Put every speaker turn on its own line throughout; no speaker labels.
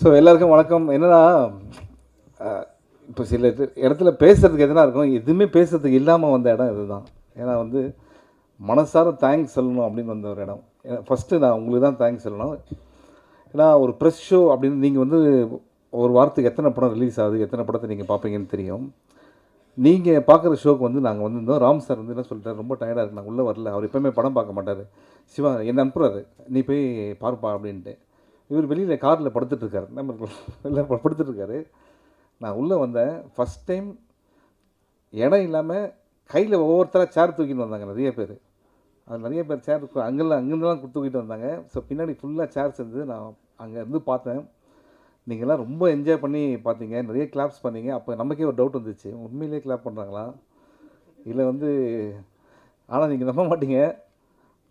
So எல்லாருக்கும் வணக்கம். என்னன்னா இப்போ சில இடத்துல பேசுகிறதுக்கு எதனா இருக்கும் எதுவுமே பேசுகிறதுக்கு இல்லாமல் வந்த இடம் இதுதான். ஏன்னா வந்து மனசார தேங்க்ஸ் சொல்லணும் அப்படின்னு வந்த ஒரு இடம். ஃபஸ்ட்டு நான் உங்களுக்கு தான் தேங்க்ஸ் சொல்லணும். ஏன்னா ஒரு ப்ரெஸ் ஷோ அப்படின்னு நீங்கள் வந்து ஒரு வாரத்துக்கு எத்தனை படம் ரிலீஸ் ஆகுது எத்தனை படத்தை நீங்கள் பார்ப்பீங்கன்னு தெரியும். நீங்கள் பார்க்குற ஷோக்கு வந்து நாங்கள் வந்திருந்தோம். ராம் சார் வந்து என்ன சொல்லிட்டார்? ரொம்ப டயர்டாக இருக்கு. நான் உள்ளே வரல. அவர் எப்போவுமே படம் பார்க்க மாட்டார். சிவா என்ன அனுப்புறாரு. நீ போய் பார்ப்பா அப்படின்ட்டு. இவர் வெளியில் காரில் படுத்துட்ருக்காரு நம்ம இல்லை படுத்துட்ருக்காரு நான் உள்ளே வந்தேன். ஃபஸ்ட் டைம் இடம் இல்லாமல் கையில் ஒவ்வொருத்தராக சேர் தூக்கிட்டு வந்தாங்க நிறைய பேர். அது நிறைய பேர் சேர் அங்கெல்லாம் அங்கேருந்துலாம் தூக்கிட்டு வந்தாங்க. ஸோ பின்னாடி ஃபுல்லாக சேர்ஸ் இருந்து நான் அங்கேருந்து பார்த்தேன். நீங்கள்லாம் ரொம்ப என்ஜாய் பண்ணி பார்த்தீங்க. நிறைய கிளாப்ஸ் பண்ணீங்க. அப்போ நமக்கே ஒரு டவுட் வந்துச்சு. உண்மையிலேயே கிளாப் பண்ணுறாங்களா இல்லை வந்து ஆனால் நீங்கள் நம்ப மாட்டீங்க.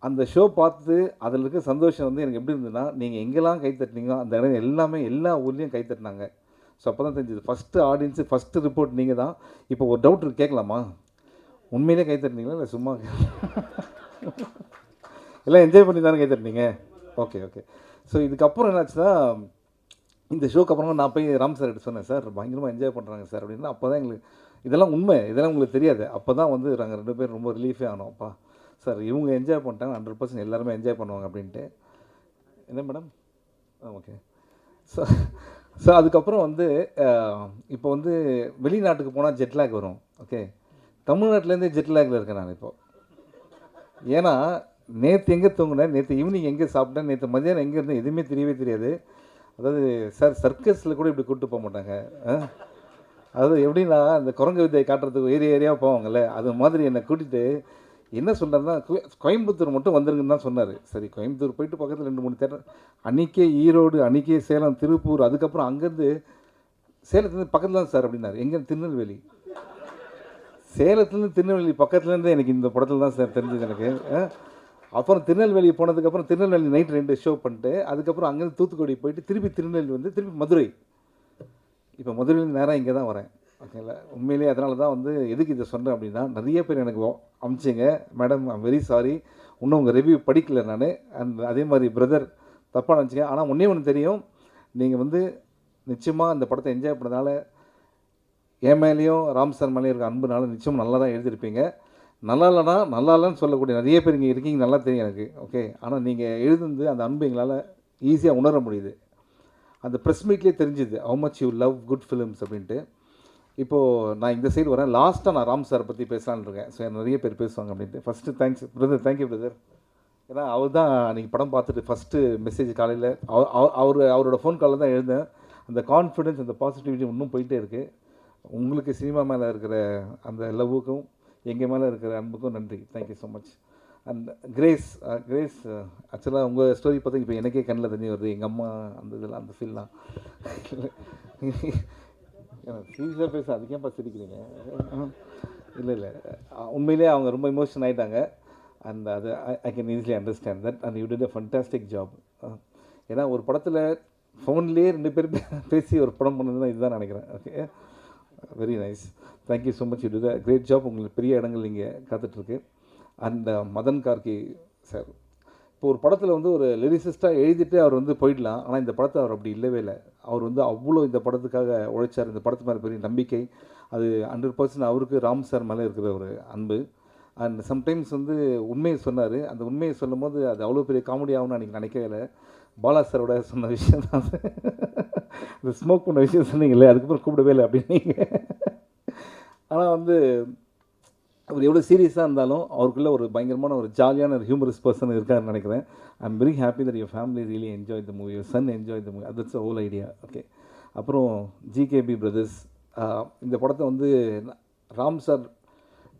அந்த ஷோ பார்த்து அதில் இருக்க சந்தோஷம் வந்து எனக்கு எப்படி இருந்ததுன்னா நீங்கள் எங்கெல்லாம் கை தட்டினீங்களோ அந்த இடம் எல்லாமே எல்லா ஊர்லேயும் கை தட்டினாங்க. ஸோ அப்போ தான் தெரிஞ்சது. ஃபஸ்ட்டு ஆடியன்ஸு ஃபஸ்ட்டு ரிப்போர்ட் நீங்கள் தான். இப்போ ஒரு டவுட் இருக்கு கேட்கலாமா? உண்மையிலே கை தட்டினீங்களா இல்லை சும்மா? எல்லாம் என்ஜாய் பண்ணி தானே கை தட்டினீங்க? ஓகே ஓகே ஸோ இதுக்கப்புறம் என்னாச்சுன்னா இந்த ஷோக்கு அப்புறமா நான் போய் ராம் சார் எடுத்து சொன்னேன் சார் பயங்கரமாக என்ஜாய் பண்ணுறாங்க சார் அப்படின்னா அப்போ தான் எங்களுக்கு இதெல்லாம் உண்மை. இதெல்லாம் உங்களுக்கு தெரியாது. அப்போ தான் வந்து நாங்கள் ரெண்டு பேரும் ரொம்ப ரிலீஃபே ஆனோம். அப்பா சார் இவங்க என்ஜாய் பண்ணிட்டாங்க ஹண்ட்ரட் பர்சன்ட் எல்லாருமே என்ஜாய் பண்ணுவாங்க அப்படின்ட்டு. என்ன மேடம் ஓகே ஸோ ஸோ அதுக்கப்புறம் வந்து இப்போ வந்து வெளிநாட்டுக்கு போனால் ஜெட்லாக் வரும் ஓகே தமிழ்நாட்டிலேருந்தே ஜெட்லாகில் இருக்கேன் நான் இப்போது ஏன்னா நேற்று எங்கே தூங்கினேன்? நேற்று ஈவினிங் எங்கே சாப்பிட்டேன்? நேற்று மதியானம் எங்கே இருந்தேன்? எதுவுமே தெரியவே தெரியாது. அதாவது சார் சர்க்கஸில் கூட இப்படி கூப்பிட்டு போக மாட்டாங்க அதாவது எப்படின்னா இந்த குரங்கு வித்தையை காட்டுறதுக்கு ஏரியா ஏரியாவாக போவாங்கல்ல அது மாதிரி என்னை கூட்டிகிட்டு என்ன சொன்னார்னா கோயம்புத்தூர் மட்டும் வந்துருங்கன்னு தான் சொன்னார். சரி கோயம்புத்தூர் போயிட்டு பக்கத்தில் ரெண்டு மூணு தேட்டர் அன்றைக்கே ஈரோடு அன்றைக்கே சேலம் திருப்பூர் அதுக்கப்புறம் அங்கேருந்து சேலத்துலேருந்து பக்கத்தில் தான் சார் அப்படின்னாரு. எங்கே? திருநெல்வேலி. சேலத்துலேருந்து திருநெல்வேலி பக்கத்துலேருந்து எனக்கு இந்த படத்தில் தான் சார் தெரிஞ்சது எனக்கு. அப்புறம் திருநெல்வேலி போனதுக்கப்புறம் திருநெல்வேலி நைட் ரெண்டு ஷோ பண்ணிட்டு அதுக்கப்புறம் அங்கேருந்து தூத்துக்குடி போயிட்டு திருப்பி திருநெல்வேலி வந்து திருப்பி மதுரை. இப்போ மதுரையில் நேராக இங்கே தான் வரேன். ஓகேங்களா? உண்மையிலேயே அதனால தான் வந்து எதுக்கு இதை சொன்னேன் அப்படின்னா நிறைய பேர் எனக்கு அமிச்சிங்க. மேடம் ஐம் வெரி சாரி இன்னும் உங்கள் ரிவ்யூ படிக்கல நான். அண்ட் அதே மாதிரி பிரதர் தப்பாக நினச்சிங்க. ஆனால் ஒன்றே ஒன்று தெரியும். நீங்கள் வந்து நிச்சயமாக அந்த படத்தை என்ஜாய் பண்ணதால என் மேலேயும் ராம் சார் மேலேயும் இருக்க அன்புனால நிச்சயம் நல்லா தான் எழுதியிருப்பீங்க. நல்லா இல்லைனா நல்லா இல்லைன்னு சொல்லக்கூடிய நிறைய பேர் இங்கே இருக்கீங்க. நல்லா தெரியும் எனக்கு. ஓகே ஆனால் நீங்கள் எழுதுந்து அந்த அன்பு எங்களால் ஈஸியாக உணர முடியுது. அந்த ப்ரெஸ் மீட்லேயே தெரிஞ்சுது. How much you love good films அப்படின்ட்டு. இப்போது நான் இந்த சைடு வரேன். லாஸ்ட்டாக நான் ராம் சாரை பற்றி பேசலான்னு இருக்கேன். ஸோ நிறைய பேர் பேசுவாங்க அப்படின்ட்டு. First thanks brother thank you brother ஏன்னா அவர் தான் நீங்கள் படம் பார்த்துட்டு ஃபஸ்ட்டு மெசேஜ் காலையில் அவர் அவரோட ஃபோன் காலில் தான் எழுந்தேன். அந்த கான்ஃபிடென்ஸ் அந்த பாசிட்டிவிட்டி இன்னும் போயிட்டே இருக்குது உங்களுக்கு சினிமா மேலே இருக்கிற அந்த லவ்வுக்கும் எங்கள் மேலே இருக்கிற அன்புக்கும் நன்றி. Thank you so much and grace grace ஆக்சுவலாக உங்கள் ஸ்டோரி பார்த்தா இப்போ எனக்கே கண்ணில் தண்ணி வருது. எங்கள் அம்மா அந்த இதெல்லாம் அந்த ஃபீல்லாம் சீரியஸாக பேச அதுக்கேப்பா சிரிக்கிறீங்க. இல்லை இல்லை. உண்மையிலே அவங்க ரொம்ப இமோஷன் ஆகிட்டாங்க அண்ட் அது I can easily understand that and you did a fantastic job ஏன்னா ஒரு படத்தில் ஃபோன்லேயே ரெண்டு பேர் பேசி ஒரு படம் பண்ணது தான் இதுதான் நினைக்கிறேன். Okay very nice thank you so much you do the great job உங்களுக்கு பெரிய இடங்கள் இங்கே காத்துட்ருக்கு அண்ட் மதன் கார்கி சார் இப்போ ஒரு படத்தில் வந்து ஒரு லிரிசிஸ்ட்டாக எழுதிட்டு அவர் வந்து போயிடலாம். ஆனால் இந்த படத்தை அவர் அப்படி இல்லவே இல்லை. அவர் வந்து அவ்வளோ இந்த படத்துக்காக உழைச்சார். இந்த படத்து மேலே பெரிய நம்பிக்கை. அது ஹண்ட்ரட் பர்சன்ட் அவருக்கு ராம் சார் மேலே இருக்கிற ஒரு அன்பு. அண்ட் சம்டைம்ஸ் வந்து உண்மையை சொன்னார். அந்த உண்மையை சொல்லும்போது அது அவ்வளோ பெரிய காமெடி ஆகும்னு அன்றைக்கி நினைக்கவே இல்லை. பாலா சாரோட சொன்ன விஷயம் தான் இந்த ஸ்மோக் பண்ண விஷயம் சொன்னீங்களே அதுக்கப்புறம் கூப்பிடவே இல்லை அப்படின்னீங்க ஆனால் வந்து அவர் எவ்வளோ சீரியஸாக இருந்தாலும் அவருக்குள்ளே ஒரு பயங்கரமான ஒரு ஜாலியான ஒரு ஹியூமரஸ் பர்சன் இருக்காருன்னு நினைக்கிறேன். I am very happy that your family really enjoy the movie your son enjoy the movie that's whole idea okay அப்புறம் ஜிகேபி பிரதர்ஸ் இந்த படத்தை வந்து ராம் சார்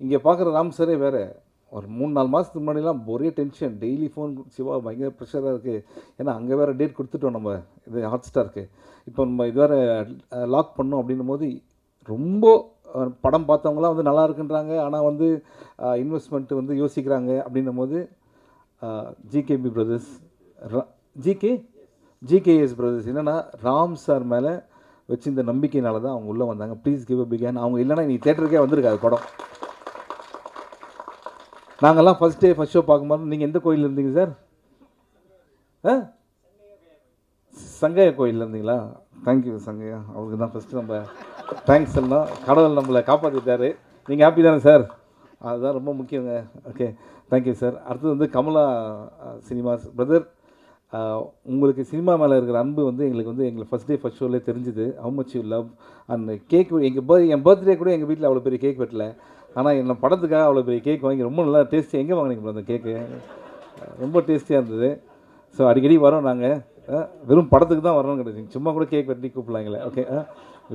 இங்கே பார்க்குற ராம் சாரே வேறு. ஒரு மூணு நாலு மாதத்துக்கு முன்னாடிலாம் ஒரே டென்ஷன் டெய்லி ஃபோன் சிவா பயங்கர ப்ரெஷராக இருக்குது ஏன்னா அங்கே வேறு டேட் கொடுத்துட்டோம் நம்ம. இது ஹாட் ஸ்டாருக்கு இப்போ நம்ம இது வேறு லாக் பண்ணோம் அப்படின்னும் போது ரொம்ப படம் பார்த்தவங்களாம் வந்து நல்லா இருக்குன்றாங்க. ஆனால் வந்து இன்வெஸ்ட்மெண்ட்டு வந்து யோசிக்கிறாங்க அப்படின்னும் போது GKP brothers GK GKS brothers என்னென்னா ராம் சார் மேலே வச்சிருந்த நம்பிக்கையினால தான் அவங்க உள்ளே வந்தாங்க. ப்ளீஸ் கிவ் அ பிகேன் அவங்க இல்லைன்னா நீ தேட்டருக்கே வந்திருக்காது படம். நாங்கள்லாம் ஃபஸ்ட் டே ஃபஸ்ட் ஷோ பார்க்கும்போது நீங்கள் எந்த கோயிலில் இருந்தீங்க சார் ஆ சங்கையா கோயில் இருந்தீங்களா? Thank you Sangaiah. அவருக்கு தான் ஃபஸ்ட்டு நம்ம தேங்க்ஸ் எல்லாம் கடவுள் நம்மளை காப்பாற்றிட்டாரு நீங்கள் ஹாப்பி தானே சார் அதுதான் ரொம்ப முக்கியங்க. ஓகே தேங்க்யூ சார் அடுத்தது வந்து கமலா சினிமாஸ் பிரதர் உங்களுக்கு சினிமா மேலே இருக்கிற அன்பு வந்து எங்களுக்கு வந்து எங்களுக்கு ஃபஸ்ட் டே ஃபஸ்ட் ஷோலே தெரிஞ்சுது. How much you love and cake எங்கள் பர்த் என் பர்த்டே கூட எங்கள் வீட்டில் அவ்வளோ பெரிய கேக் வெட்டல. ஆனால் என்ன படத்துக்காக அவ்வளோ பெரிய கேக் வாங்கி ரொம்ப நல்லா டேஸ்டி எங்கே வாங்கினீங்க அந்த கேக்கு ரொம்ப டேஸ்டியாக இருந்தது. ஸோ அடிக்கடி வரோம் நாங்கள் வெறும் படத்துக்கு தான் வரணும் கிடையாது. சும்மா கூட கேக் வெட்டி கூப்பிடலாங்களே. Okay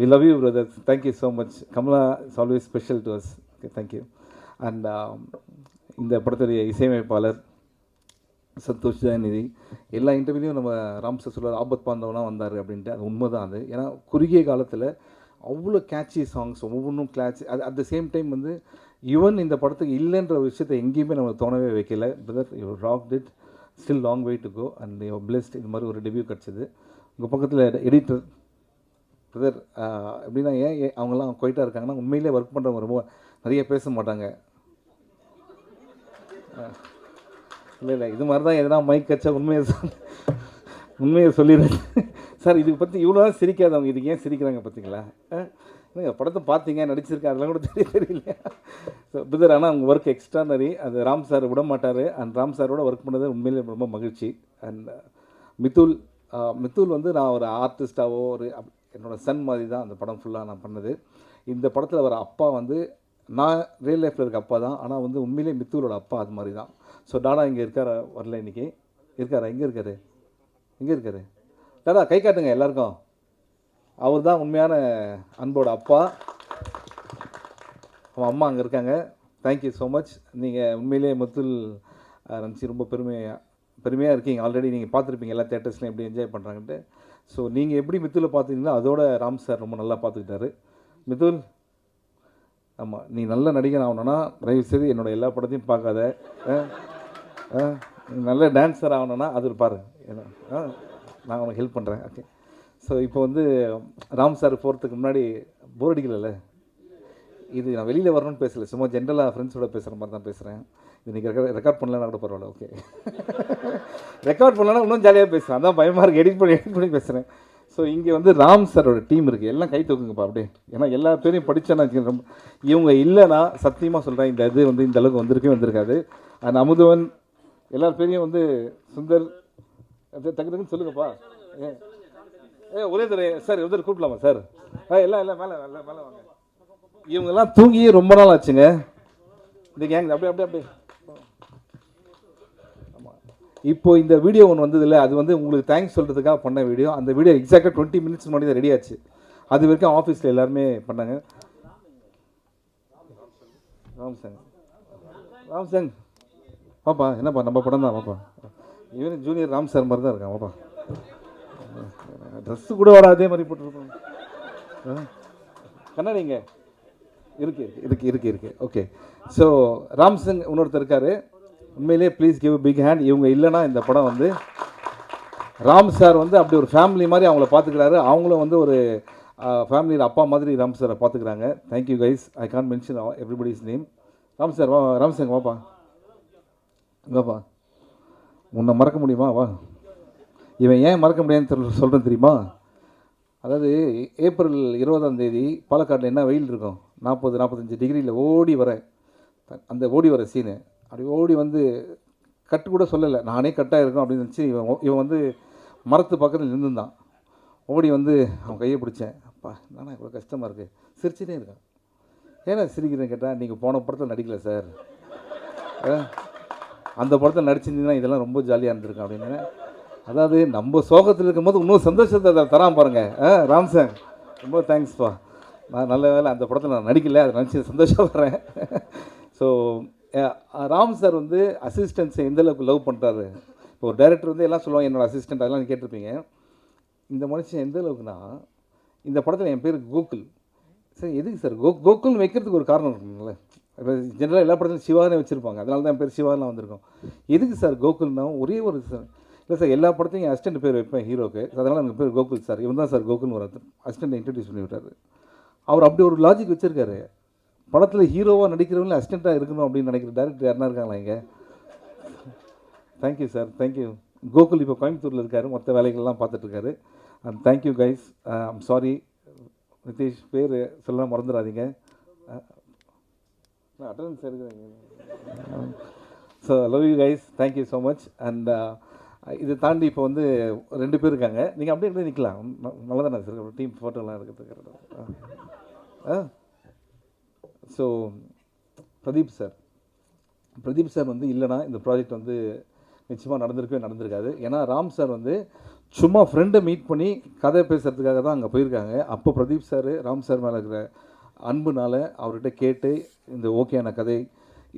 we love you brother thank you so much Kamala is always special to us okay thank you and இந்த படத்துடைய இசையமைப்பாளர் சந்தோஷ் ஜெயநிதி எல்லா இன்டர்வியூலையும் நம்ம ராம் சார் சொல்லுவார் ஆபத் பாந்தவனாக வந்தார் அப்படின்ட்டு. அது உண்மை தான் அது. ஏன்னா குறுகிய காலத்தில் அவ்வளோ கேட்சி சாங்ஸ் ஒவ்வொன்றும் கிளாச்சி அது அட் த சேம் டைம் வந்து யுவன் இந்த படத்துக்கு இல்லைன்ற ஒரு விஷயத்தை எங்கேயுமே நம்ம தோணவே வைக்கல. Brother you rock did still long way to go and you blessed இது மாதிரி ஒரு டெபியூ கிடச்சிது. உங்கள் பக்கத்தில் எடிட்டர் பிரதர் எப்படின்னா ஏன் அவங்கெல்லாம் கொயிட்டாக இருக்காங்கன்னா உண்மையிலே ஒர்க் பண்ணுறவங்க ரொம்ப நிறைய பேச மாட்டாங்க. இல்லை இல்லை இது மாதிரி தான் எதனா மைக் கச்சா உண்மையை சொல் உண்மையை சொல்லிடுறேன் சார் இது பற்றி இவ்வளோ தான் சிரிக்காதவங்க இதுக்கு ஏன் சிரிக்கிறாங்க பார்த்தீங்களா நீங்கள் படத்தை பார்த்தீங்க நடிச்சிருக்கேன் அதெல்லாம் கூட தெரிய தெரியல. ஸோ பிதர் ஆனால் அவங்க ஒர்க் எக்ஸ்ட்ரானரி அது ராம் சார் விட மாட்டார். அண்ட் ராம் சாரோட ஒர்க் பண்ணது உண்மையிலே ரொம்ப மகிழ்ச்சி. And uh, Mithul uh, Mithul வந்து நான் ஒரு ஆர்டிஸ்டாவோ ஒரு என்னோடய என்னோட சன் மாதிரி தான் அந்த படம் ஃபுல்லாக நான் பண்ணது. இந்த படத்தில் வர அப்பா வந்து நான் ரியல் லைஃப்பில் இருக்க அப்பா தான். ஆனால் வந்து உண்மையிலே மித்தூரோட அப்பா அது மாதிரி தான். ஸோ டாடா இங்கே இருக்காரா? வரல இன்னைக்கு. இருக்காரா? எங்கே இருக்காரு? எங்கே இருக்காரு? டாடா கை காட்டுங்க எல்லாருக்கும். அவர் தான் உண்மையான அன்போட அப்பா. அவன் அம்மா அங்கே இருக்காங்க. தேங்க்யூ ஸோ மச் நீங்கள் உண்மையிலேயே முத்துல் நினச்சி ரொம்ப பெருமையாக பெருமையாக இருக்கீங்க. ஆல்ரெடி நீங்கள் பார்த்துருப்பீங்க எல்லா தேட்டர்ஸ்லையும் எப்படி என்ஜாய் பண்ணுறாங்கன்ட்டு ஸோ நீங்கள் எப்படி மித்துவில் பார்த்தீங்களோ அதோட ராம் சார் ரொம்ப நல்லா பார்த்துக்கிட்டாரு. மித்துல் ஆமாம் நீ நல்ல நடிகன் ஆகணும்னா தயவுசெய்து என்னோடய என்னோட எல்லா படத்தையும் பார்க்காத. ஆ? ஆ? நல்ல டான்ஸர் ஆகணும்னா அது பாரு. என்ன ஆ? நான் உனக்கு ஹெல்ப் பண்ணுறேன் ஓகே ஸோ இப்போ வந்து ராம் சார் போகிறதுக்கு முன்னாடி போர் அடிக்கலைல்ல இது நான் வெளியில் வரணும்னு பேசல. சும்மா ஜென்ரலாக ஃப்ரெண்ட்ஸோட பேசுகிற மாதிரி தான் பேசுகிறேன் இது நீங்கள் ரெக்கார்ட் ரெக்கார்ட் பண்ணலன்னா கூட பரவாயில்ல ஓகே ரெக்கார்ட் பண்ணலன்னா இன்னும் ஜாலியாக பேசுகிறேன் அதான் பயமாக இருக்குது எடிட் பண்ணி எடிட் பண்ணி பேசுகிறேன் ஸோ இங்கே வந்து ராம் சாரோட டீம் இருக்குது எல்லாம் கை தூக்குங்கப்பா அப்படியே. ஏன்னா எல்லா பேரையும் படித்தேன்னா ரொம்ப இவங்க இல்லைன்னா சத்தியமாக சொல்கிறேன் இந்த இது வந்து இந்த அளவுக்கு வந்திருக்கவே வந்திருக்காது. அந்த அமுதவன் எல்லா பேரையும் வந்து சுந்தர் அது டக்கு டக்குன்னு சொல்லுங்கப்பா. ஏ ஒரே தடவை சார் உதர் கூப்பிடலாமா சார்? ஆ எல்லாம் எல்லாம் மேலே எல்லாம் மேலே வாங்க. இவங்கெல்லாம் தூங்கி ரொம்ப நாள் ஆச்சுங்க. இந்த கேங் அப்படியே அப்படியே அப்படியே. ஆமாம் இப்போ இந்த வீடியோ ஒன்று வந்தது இல்லை அது வந்து உங்களுக்கு தேங்க்ஸ் சொல்கிறதுக்காக பண்ண வீடியோ அந்த வீடியோ எக்ஸாக்டாக டுவெண்ட்டி மினிட்ஸ் முன்னாடி தான் ரெடி ஆச்சு. அது வரைக்கும் ஆஃபீஸில் எல்லாருமே பண்ணாங்க. ராம்சங் ராம்சங் பாப்பா என்னப்பா நம்ம படம் தான் பாப்பா. இவன் ஜூனியர் ராம் சார் மாதிரி தான் இருக்கான் பாப்பா. ட்ரெஸ்ஸு கூட வர அதே மாதிரி போட்டிருக்கோம். ஆ. கண்ணாடிங்க இருக்கு இருக்கு இருக்கு இருக்கு. இருக்கு ஓகே ஸோ ராம்சங் இன்னொருத்தர் இருக்காரு. உண்மையிலே ப்ளீஸ் கிவ் பிக் ஹேண்ட் இவங்க இல்லைன்னா இந்த படம் வந்து ராம் சார் வந்து அப்படி ஒரு ஃபேமிலி மாதிரி அவங்கள பார்த்துக்கிறாரு. அவங்களும் வந்து ஒரு ஃபேமிலியில் அப்பா மாதிரி ராம் சாரை பார்த்துக்கிறாங்க. Thank you guys I can't mention everybody's name Ram sir வா ராம் வாப்பா. வாப்பா உன்னை மறக்க முடியுமா? வா. இவன் ஏன் மறக்க முடியாதுன்னு சொல்கிறேன் தெரியுமா? அதாவது ஏப்ரல் இருபதாம் தேதி பாலக்காட்டில் என்ன வெயில் இருக்கும்? நாற்பது நாற்பத்தஞ்சு டிகிரியில் ஓடி வர அந்த ஓடி வர சீனு அப்படி ஓடி வந்து கட்டு கூட சொல்லலை. நானே கட்டாக இருக்கும் அப்படின்னு நினச்சி இவன் இவன் வந்து மரத்து பக்கத்தில் நின்றுந்தான் ஓடி வந்து அவன் கையை பிடிச்சேன். அப்பா நானா இவ்வளோ கஷ்டமாக இருக்குது சிரிச்சுட்டே இருக்கான். ஏன்னா சிரிக்கிறேன்னு கேட்டால் நீங்கள் போன படத்தில் நடிக்கல சார். அந்த படத்தில் நடிச்சிருந்தீங்கன்னா இதெல்லாம் ரொம்ப ஜாலியாக இருந்திருக்கும் அப்படின்னு. அதாவது நம்ம சோகத்தில் இருக்கும்போது இன்னும் சந்தோஷத்தை அதை தரான் பாருங்கள் ஆ ராம் சார் ரொம்ப தேங்க்ஸ்ப்பா நான் நல்ல வேலை அந்த படத்தில் நான் நடிக்கல அதை நினச்சி சந்தோஷப்படுறேன் ஸோ ராம் சார் வந்து அசிஸ்டன்ஸை எந்த அளவுக்கு லவ் பண்ணுறாரு இப்போ ஒரு டைரக்டர் வந்து எல்லாம் சொல்லுவாங்க என்னோடய அசிஸ்டன்ட் அதெல்லாம் கேட்டிருப்பீங்க. இந்த மனுஷன் எந்த அளவுக்குன்னா இந்த படத்தில் என் பேர் கோகுல். சார் எதுக்கு சார் கோ கோகுல்னு வைக்கிறதுக்கு ஒரு காரணம் இருக்குங்களே இப்போ ஜென்ரலாக எல்லா படத்துலையும் சிவானே வச்சுருப்பாங்க. அதனால தான் என் பேர் சிவாலாம் வந்திருக்கோம். எதுக்கு சார் கோகுல்னா ஒரே ஒரு சார் இல்லை சார் எல்லா படத்தையும் என் அசிஸ்டன்ட் பேர் வைப்பேன் ஹீரோக்கு. அதனால் எனக்கு பேர் கோகுல் சார். இவன் தான் சார் கோகுல்னு வர அசிஸ்டன்ட் இன்ட்ரடியூஸ் பண்ணி விட்டார் அவர் அப்படி ஒரு லாஜிக் வச்சுருக்காரு. படத்தில் ஹீரோவாக நடிக்கிறவங்களும் அசிஸ்டண்ட்டாக இருக்கணும் அப்படின்னு நினைக்கிற டேரக்டர் யாருனா இருக்காங்களா இங்கே? தேங்க்யூ சார் தேங்க்யூ கோகுல் இப்போ கோயம்புத்தூரில் இருக்கார். மற்ற வேலைகள்லாம் பார்த்துட்ருக்காரு and thank you guys I'm sorry uh, Nitish பேர் சொல்ல மறந்துடாதீங்க. Attendance எடுக்கிறேங்க so love you guys thank you so much and இதை தாண்டி இப்போ வந்து ரெண்டு பேர் இருக்காங்க. நீங்கள் அப்படியே கூட நிற்கலாம் நல்லா தானே சார் டீம் ஃபோட்டோலாம் எடுக்கிறதுக்கு ஆ so Pradeep sir Pradeep sir வந்து இல்லைனா இந்த ப்ராஜெக்ட் வந்து நிச்சயமாக நடந்திருக்கவே நடந்திருக்காது. ஏன்னா ராம் சார் வந்து சும்மா ஃப்ரெண்டை மீட் பண்ணி கதை பேசுகிறதுக்காக தான் அங்கே போயிருக்காங்க. அப்போ பிரதீப் சார் ராம் சார் மேலே இருக்கிற அன்புனால் அவர்கிட்ட கேட்டு இந்த ஓகேயான கதை.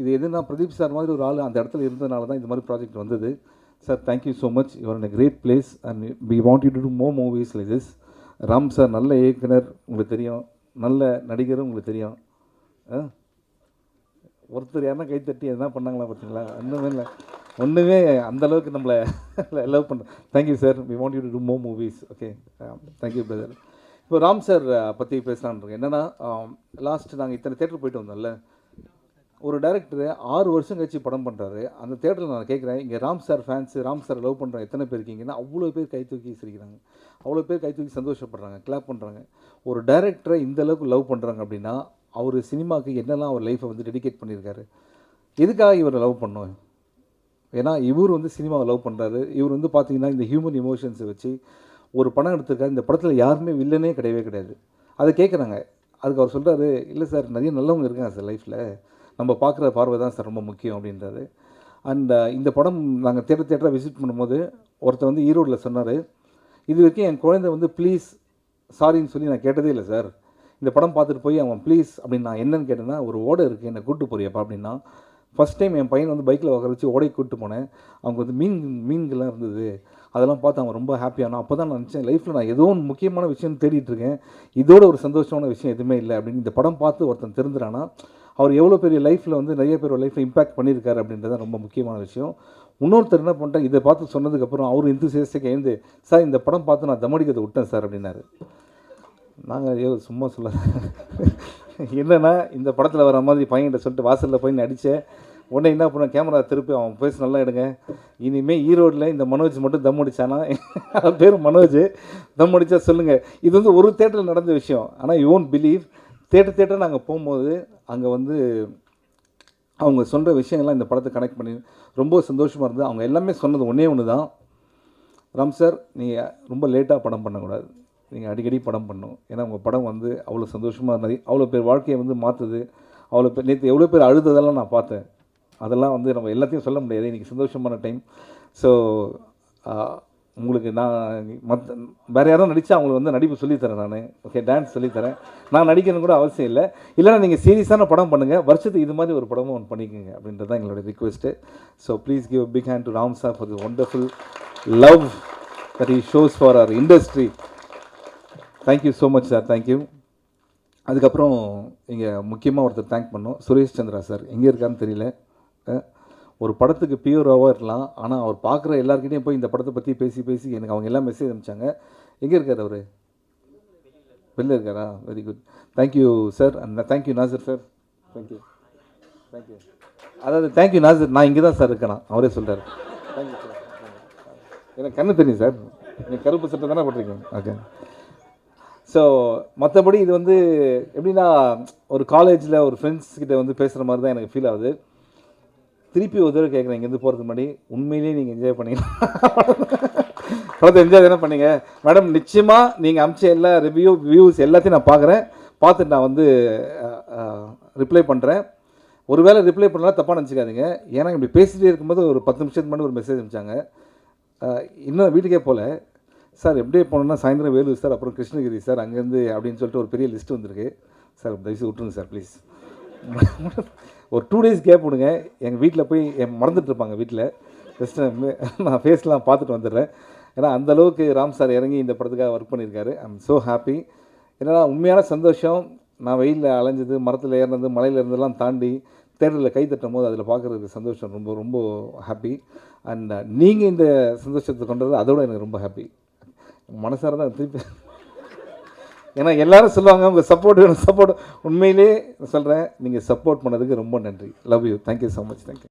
இது எதுனா பிரதீப் சார் மாதிரி ஒரு ஆள் அந்த இடத்துல இருந்ததுனால தான் இந்த மாதிரி ப்ராஜெக்ட் வந்தது. Sir thank you so much your a great place and we want you to do more movies like this Ram sir நல்ல இயக்குனர் உங்களுக்கு தெரியும். நல்ல நடிகரும் உங்களுக்கு தெரியும். ஆ? ஒருத்தர் யாருன்னா கைத்தட்டி எதனா பண்ணாங்களா பார்த்தீங்களா? ஒன்றுமே இல்லை. ஒன்றுமே அந்தளவுக்கு நம்மளை லவ் பண்ண thank you sir we want you to do more movies okay thank you brother இப்போ ராம் சார் பற்றி பேசலான்னு என்னென்னா லாஸ்ட் um, நாங்கள் இத்தனை தேட்டர் போயிட்டு வந்தோம்ல. ஒரு டேரக்டர் ஆறு வருஷம் கழிச்சு படம் பண்ணுறாரு அந்த தேட்டரில் நான் கேட்குறேன் இங்கே Ram sir fans Ram sir love பண்ணுற எத்தனை பேர் இருக்கீங்கன்னா? அவ்வளோ பேர் கை தூக்கி சிரிக்கிறாங்க. அவ்வளோ பேர் கை தூக்கி சந்தோஷப்படுறாங்க கிளாப் பண்ணுறாங்க ஒரு டேரக்டரை இந்த அளவுக்கு லவ் பண்ணுறாங்க அப்படின்னா அவர் சினிமாவுக்கு என்னெல்லாம் அவர் லைஃப்பை வந்து டெடிகேட் பண்ணியிருக்காரு? எதுக்காக இவரை லவ் பண்ணோம்? ஏன்னா இவர் வந்து சினிமாவை லவ் பண்ணுறாரு இவர் வந்து பார்த்தீங்கன்னா இந்த ஹியூமன் இமோஷன்ஸை வச்சு ஒரு படம் எடுத்திருக்காரு. இந்த படத்தில் யாருமே வில்லனே கிடையவே கிடையாது. அதை கேட்குறாங்க அதுக்கு அவர் சொல்கிறாரு இல்லை சார் நிறைய நல்லவங்க இருக்காங்க சார் லைஃப்பில் நம்ம பார்க்குற பார்வை தான் சார் ரொம்ப முக்கியம் அப்படின்றாரு அண்ட் uh, இந்த படம் நாங்கள் தேட்டர் தேட்டராக விசிட் பண்ணும்போது ஒருத்தர் வந்து ஈரோடில் சொன்னார் இது வரைக்கும் என் குழந்தை வந்து ப்ளீஸ் சாரின்னு சொல்லி நான் கேட்டதே இல்லை சார். இந்த படம் பார்த்துட்டு போய் அவன் ப்ளீஸ் அப்படின்னு நான் என்னன்னு கேட்டேன்னா ஒரு ஓடை இருக்குது என்னை கூப்பிட்டு போறியப்பா அப்படின்னா ஃபஸ்ட் டைம் என் பையன் வந்து பைக்கில் உட்கார வச்சு ஓடை கூப்பிட்டு போனேன். அவங்க வந்து மீன் மீன்கள்லாம் இருந்தது. அதெல்லாம் பார்த்து அவன் ரொம்ப ஹாப்பியானா அப்போ தான் நான் நினச்சேன் லைஃப்பில் நான் ஏதோ ஒன்று முக்கியமான விஷயம் தேடிட்டு இருக்கேன். இதோட ஒரு சந்தோஷமான விஷயம் எதுவுமே இல்லை அப்படின்னு இந்த படம் பார்த்து ஒருத்தன் தெரிஞ்சுறானா அவர் எவ்வளோ பெரிய லைஃப்பில் வந்து நிறைய பேர் லைஃப்பில் இம்பாக்ட் பண்ணியிருக்காரு அப்படின்றது தான் ரொம்ப முக்கியமான விஷயம். இன்னொருத்தர் என்ன பண்ணிட்டேன் இதை பார்த்து சொன்னதுக்கப்புறம் அவர் இன்த்துசியஸ்டிக் எழுந்து சார் இந்த படம் பார்த்து நான் தமடிக்கிறத விட்டேன் சார் அப்படின்னாரு. நாங்கள் ஐயோ சும்மா சொல்ல. என்னென்னா இந்த படத்தில் வர மாதிரி பையன்கிட்ட சொல்லிட்டு வாசலில் போய் நடித்தேன் உடனே என்ன பண்ண கேமரா திருப்பி அவன் பேச நல்லா எடுங்க. இனிமேல் ஈரோடில் இந்த மனோஜ் மட்டும் தம் அடித்தானா பேர் மனோஜ். தம் அடித்தா சொல்லுங்கள் இது வந்து ஒரு தேட்டரில் நடந்த விஷயம். ஆனால் you won't believe theatre theatre நாங்கள் போகும்போது அங்கே வந்து அவங்க சொல்கிற விஷயங்கள்லாம் இந்த படத்தை கனெக்ட் பண்ணி ரொம்ப சந்தோஷமாக இருந்தது. அவங்க எல்லாமே சொன்னது ஒன்றே ஒன்று தான் ராம் சார் நீங்கள் ரொம்ப லேட்டாக படம் பண்ணக்கூடாது. நீங்கள் அடிக்கடி படம் பண்ணணும். ஏன்னா உங்கள் படம் வந்து அவ்வளோ சந்தோஷமாக இருந்தது. அவ்வளோ பேர் வாழ்க்கையை வந்து மாற்றுது அவ்வளோ பேர் நேற்று எவ்வளோ பேர் அழுததெல்லாம் நான் பார்த்தேன். அதெல்லாம் வந்து நம்ம எல்லாத்தையும் சொல்ல முடியாது. இன்றைக்கி சந்தோஷமான டைம் ஸோ உங்களுக்கு நான் மற்ற வேறு யாரும் நடித்தா அவங்களுக்கு வந்து நடிப்பு சொல்லித்தரேன் நான். ஓகே டான்ஸ் சொல்லித்தரேன். நான் நடிக்கணும் கூட அவசியம் இல்லை. இல்லைனா நீங்கள் சீரியஸான படம் பண்ணுங்கள் வருஷத்துக்கு இது மாதிரி ஒரு படமும் ஒன்று பண்ணிக்கோங்க அப்படின்றது தான் எங்களோட request so please give big hand to Ram sir for the wonderful love that he shows for our industry thank you so much sir thank you அதுக்கப்புறம் இங்கே முக்கியமாக ஒருத்தர் தேங்க் பண்ணோம். சுரேஷ் சந்திரா சார் எங்கே இருக்கான்னு தெரியல. ஒரு படத்துக்கு பியூராவாக இருக்கலாம். ஆனால் அவர் பார்க்குற எல்லாருக்கிட்டையும் போய் இந்த படத்தை பற்றி பேசி பேசி எனக்கு அவங்க எல்லாம் மெசேஜ் அனுப்பிச்சாங்க. எங்கே இருக்கார் அவர்? வெளில இருக்காரா? Very good thank you sir அந்த thank you Nasser sir thank you thank you அதாவது தேங்க்யூ நாசர் நான் இங்கே தான் சார் இருக்கேன்? அவரே சொல்கிறார் தேங்க்யூ சார் எனக்கு கண்ணு தெரியும் சார் நீங்கள் கருப்பு சட்டை தானே போட்டிருக்கீங்க? ஓகே ஸோ மற்றபடி இது வந்து எப்படின்னா ஒரு காலேஜில் ஒரு ஃப்ரெண்ட்ஸ் கிட்ட வந்து பேசுகிற மாதிரி தான் எனக்கு ஃபீல் ஆகுது. திருப்பி ஒரு தடவை கேட்குறேன் இங்கேருந்து போகிறதுக்கு முன்னாடி உண்மையிலேயே நீங்கள் என்ஜாய் பண்ணீங்க படத்தை என்ஜாய் தானே பண்ணீங்க? மேடம் நிச்சயமாக நீங்கள் அமிச்ச எல்லா ரிவ்யூ வியூஸ் எல்லாத்தையும் நான் பார்க்குறேன் பார்த்துட்டு நான் வந்து ரிப்ளை பண்ணுறேன் ஒருவேளை ரிப்ளை பண்ணலாம் தப்பாக நினச்சிக்காதீங்க. ஏன்னா இப்படி பேசிகிட்டே இருக்கும்போது ஒரு பத்து நிமிஷத்துக்கு முன்னாடி ஒரு மெசேஜ் அனுப்பிச்சாங்க. இன்னும் வீட்டுக்கே போகல சார் எப்படியே போனோம்னா சாயந்தரம் வேலூர் சார் அப்புறம் கிருஷ்ணகிரி சார் அங்கேருந்து அப்படின்னு சொல்லிட்டு ஒரு பெரிய லிஸ்ட் வந்திருக்கு. சார் தயவுசு விட்டுருங்க சார் ப்ளீஸ் ஒரு டூ டேஸ் கேப் விடுங்க. எங்கள் வீட்டில் போய் என் மறந்துட்டுருப்பாங்க வீட்டில் ஜஸ்ட் நான் ஃபேஸ்லாம் பார்த்துட்டு வந்துடுறேன். ஏன்னா அந்த அளவுக்கு ராம் சார் இறங்கி இந்த படத்துக்காக ஒர்க் பண்ணியிருக்காரு. ஐ எம் ஸோ ஹாப்பி ஏன்னா உண்மையான சந்தோஷம். நான் வெயிலில் அலைஞ்சது மரத்தில் ஏறினது மலையில் இருந்தெல்லாம் தாண்டி தேட்டரில் கை தட்டும் போது அதில் பார்க்குறதுக்கு சந்தோஷம். ரொம்ப ரொம்ப ஹாப்பி அண்ட் நீங்கள் இந்த சந்தோஷத்தை கொண்டது அதோட எனக்கு ரொம்ப ஹாப்பி மனசார தான் திருப்பி ஏன்னா எல்லாரும் சொல்லுவாங்க உங்கள் சப்போர்ட் வேணும் சப்போர்ட் உண்மையிலே சொல்கிறேன் நீங்கள் சப்போர்ட் பண்ணதுக்கு ரொம்ப நன்றி. Love you thank you so much thank you